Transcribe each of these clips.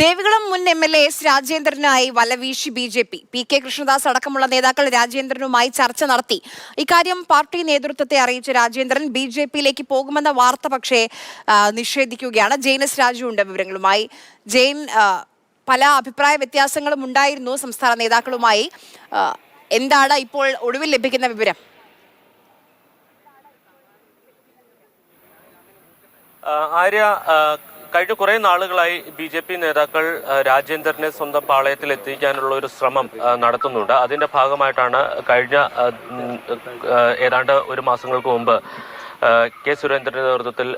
ദേവികുളം മുൻ M L A S രാജേന്ദ്രനായി വലവീശി B J P. P K Krishnadas അടക്കമുള്ള നേതാക്കൾ രാജേന്ദ്രനുമായി ചർച്ച നടത്തി. ഇക്കാര്യം പാർട്ടി നേതൃത്വത്തെ അറിയിച്ച രാജേന്ദ്രൻ ബി ജെ പിയിലേക്ക് പോകുമെന്ന വാർത്ത പക്ഷേ നിഷേധിക്കുകയാണ്. ജെയിൻ എസ് രാജു ഉണ്ട് വിവരങ്ങളുമായി. ജെയിൻ പല അഭിപ്രായ വ്യത്യാസങ്ങളും ഉണ്ടായിരുന്നു സംസ്ഥാന നേതാക്കളുമായി. എന്താണ് ഇപ്പോൾ ഒടുവിൽ ലഭിക്കുന്ന വിവരം? ആര്യ കഴിഞ്ഞ കുറെ നാളുകളായി ബി ജെ പി നേതാക്കൾ രാജേന്ദ്രനെ സ്വന്തം പാളയത്തിൽ എത്തിക്കാനുള്ള ഒരു ശ്രമം നടത്തുന്നുണ്ട്. അതിന്റെ ഭാഗമായിട്ടാണ് കഴിഞ്ഞ ഏതാണ്ട് ഒരു മാസങ്ങൾക്ക് മുമ്പ് കെ സുരേന്ദ്രന്റെ നേതൃത്വത്തിൽ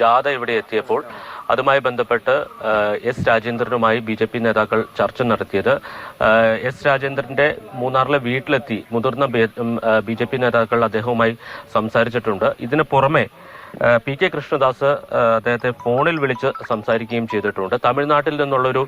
ജാഥ ഇവിടെ എത്തിയപ്പോൾ അതുമായി ബന്ധപ്പെട്ട് എസ് രാജേന്ദ്രനുമായി ബി ജെ പി നേതാക്കൾ ചർച്ച നടത്തിയത്. എസ് രാജേന്ദ്രന്റെ മൂന്നാറിലെ വീട്ടിലെത്തി മുതിർന്ന ബി ജെ പി നേതാക്കൾ അദ്ദേഹവുമായി സംസാരിച്ചിട്ടുണ്ട്. ഇതിന് പുറമെ പി കെ കൃഷ്ണദാസ് അദ്ദേഹത്തെ ഫോണിൽ വിളിച്ച് സംസാരിക്കുകയും ചെയ്തിട്ടുണ്ട്. തമിഴ്നാട്ടിൽ നിന്നുള്ളൊരു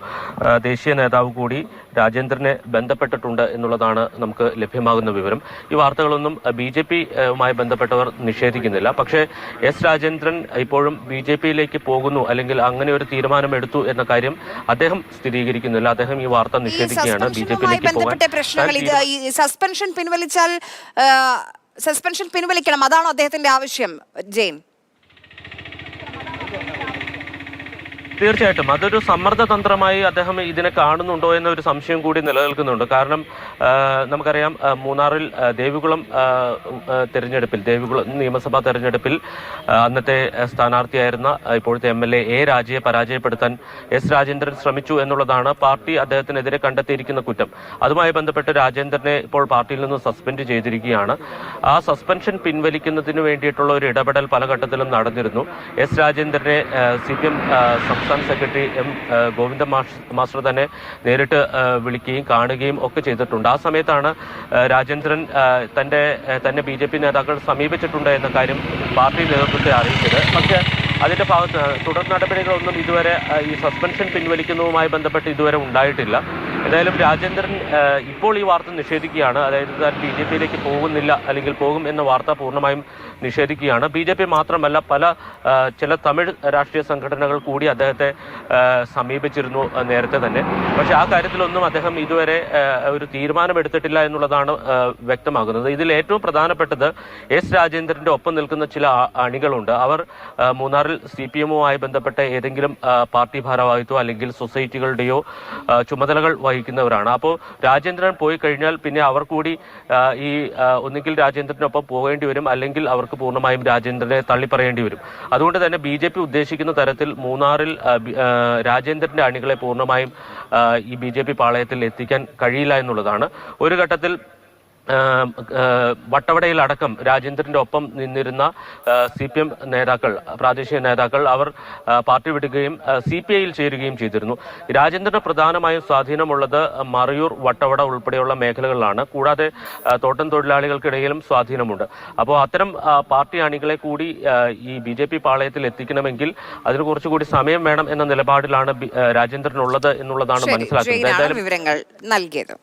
ദേശീയ നേതാവ് കൂടി രാജേന്ദ്രനെ ബന്ധപ്പെട്ടിട്ടുണ്ട് എന്നുള്ളതാണ് നമുക്ക് ലഭ്യമാകുന്ന വിവരം. ഈ വാർത്തകളൊന്നും ബി ജെ പിയുമായി ബന്ധപ്പെട്ടവർ നിഷേധിക്കുന്നില്ല. പക്ഷേ എസ് രാജേന്ദ്രൻ ഇപ്പോഴും ബി ജെ പിയിലേക്ക് പോകുന്നു അല്ലെങ്കിൽ അങ്ങനെ ഒരു തീരുമാനം എടുത്തു എന്ന കാര്യം അദ്ദേഹം സ്ഥിരീകരിക്കുന്നില്ല. അദ്ദേഹം ഈ വാർത്ത നിഷേധിക്കുകയാണ് ബി ജെ പി പിയിലേക്ക് സസ്പെൻഷൻ പിൻവലിച്ചാൽ സസ്പെൻഷൻ പിൻവലിക്കണം. അതാണോ അദ്ദേഹത്തിന്റെ ആവശ്യം ജെയിൻ? തീർച്ചയായിട്ടും. അതൊരു സമ്മർദ്ദ തന്ത്രമായി അദ്ദേഹം ഇതിനെ കാണുന്നുണ്ടോ എന്നൊരു സംശയം കൂടി നിലനിൽക്കുന്നുണ്ട്. കാരണം നമുക്കറിയാം മൂന്നാറിൽ ദേവികുളം തെരഞ്ഞെടുപ്പിൽ ദേവികുളം നിയമസഭാ തെരഞ്ഞെടുപ്പിൽ അന്നത്തെ സ്ഥാനാർത്ഥിയായിരുന്ന ഇപ്പോഴത്തെ എം എൽ എ എ രാജയെ പരാജയപ്പെടുത്താൻ എസ് രാജേന്ദ്രൻ ശ്രമിച്ചു എന്നുള്ളതാണ് പാർട്ടി അദ്ദേഹത്തിനെതിരെ കണ്ടെത്തിയിരിക്കുന്ന കുറ്റം. അതുമായി ബന്ധപ്പെട്ട് രാജേന്ദ്രനെ ഇപ്പോൾ പാർട്ടിയിൽ നിന്ന് സസ്പെൻഡ് ചെയ്തിരിക്കുകയാണ്. ആ സസ്പെൻഷൻ പിൻവലിക്കുന്നതിന് വേണ്ടിയിട്ടുള്ള ഒരു ഇടപെടൽ പല ഘട്ടത്തിലും നടന്നിരുന്നു. എസ് രാജേന്ദ്രനെ സി പി എം സംസ്ഥാന സെക്രട്ടറി എം ഗോവിന്ദ മാസ്റ്റർ തന്നെ നേരിട്ട് വിളിക്കുകയും കാണുകയും ഒക്കെ ചെയ്തിട്ടുണ്ട്. ആ സമയത്താണ് രാജേന്ദ്രൻ തന്റെ തന്നെ ബി ജെ പി നേതാക്കൾ സമീപിച്ചിട്ടുണ്ട് എന്ന കാര്യം പാർട്ടി നേതൃത്വത്തെ അറിയിച്ചത്. പക്ഷേ അതിന്റെ ഭാഗത്ത് തുടർ നടപടികളൊന്നും ഇതുവരെ ഈ സസ്പെൻഷൻ പിൻവലിക്കുന്നതുമായി ബന്ധപ്പെട്ട് ഇതുവരെ ഉണ്ടായിട്ടില്ല. എന്തായാലും രാജേന്ദ്രൻ ഇപ്പോൾ ഈ വാർത്ത നിഷേധിക്കുകയാണ്. അതായത് താൻ ബി ജെ പിയിലേക്ക് പോകുന്നില്ല അല്ലെങ്കിൽ പോകും എന്ന വാർത്ത പൂർണമായും നിഷേധിക്കുകയാണ്. ബി ജെ പി മാത്രമല്ല പല ചില തമിഴ് രാഷ്ട്രീയ സംഘടനകൾ കൂടി അദ്ദേഹത്തെ സമീപിച്ചിരുന്നു നേരത്തെ തന്നെ. പക്ഷെ ആ കാര്യത്തിലൊന്നും അദ്ദേഹം ഇതുവരെ ഒരു തീരുമാനമെടുത്തിട്ടില്ല എന്നുള്ളതാണ് വ്യക്തമാകുന്നത്. ഇതിൽ ഏറ്റവും പ്രധാനപ്പെട്ടത് എസ് രാജേന്ദ്രന്റെ ഒപ്പം നിൽക്കുന്ന ചില അണികളുണ്ട്. അവർ മൂന്നാറിൽ സി പി എമ്മുമായി ബന്ധപ്പെട്ട ഏതെങ്കിലും പാർട്ടി ഭാരവാഹിത്വം അല്ലെങ്കിൽ സൊസൈറ്റികളുടെയോ ചുമതലകൾ വഹിക്കുന്നവരാണ് അപ്പോൾ രാജേന്ദ്രൻ പോയി കഴിഞ്ഞാൽ പിന്നെ അവർ കൂടി ഈ ഒന്നുകിൽ രാജേന്ദ്രനൊപ്പം പോകേണ്ടി വരും അല്ലെങ്കിൽ അവർക്ക് പൂർണമായും രാജേന്ദ്രനെ തള്ളിപ്പറയേണ്ടി വരും. അതുകൊണ്ട് തന്നെ ബി ജെ പി ഉദ്ദേശിക്കുന്ന തരത്തിൽ മൂന്നാറിൽ രാജേന്ദ്രന്റെ അണികളെ പൂർണമായും ഈ ബി ജെ പി പാളയത്തിൽ എത്തിക്കാൻ കഴിയില്ല എന്നുള്ളതാണ്. ഒരു ഘട്ടത്തിൽ ആ, അടക്കം വട്ടവടയിലടക്കം രാജേന്ദ്രന്റെ ഒപ്പം നിന്നിരുന്ന സി പി എം നേതാക്കൾ പ്രാദേശിക നേതാക്കൾ അവർ പാർട്ടി വിടുകയും സി പി ഐയിൽ ചേരുകയും ചെയ്തിരുന്നു. രാജേന്ദ്രന് പ്രധാനമായും സ്വാധീനമുള്ളത് മറയൂർ വട്ടവട ഉൾപ്പെടെയുള്ള മേഖലകളിലാണ്. കൂടാതെ തോട്ടം തൊഴിലാളികൾക്കിടയിലും സ്വാധീനമുണ്ട്. അപ്പോൾ അത്തരം പാർട്ടി അണികളെ കൂടി ഈ ബി ജെ പി പാളയത്തിൽ എത്തിക്കണമെങ്കിൽ അതിന് കുറച്ചുകൂടി സമയം വേണം എന്ന നിലപാടിലാണ് രാജേന്ദ്രനുള്ളത് രാജേന്ദ്രൻ ഉള്ളത് എന്നുള്ളതാണ് മനസ്സിലാക്കുന്നത്. വിവരങ്ങൾ നൽകിയത്.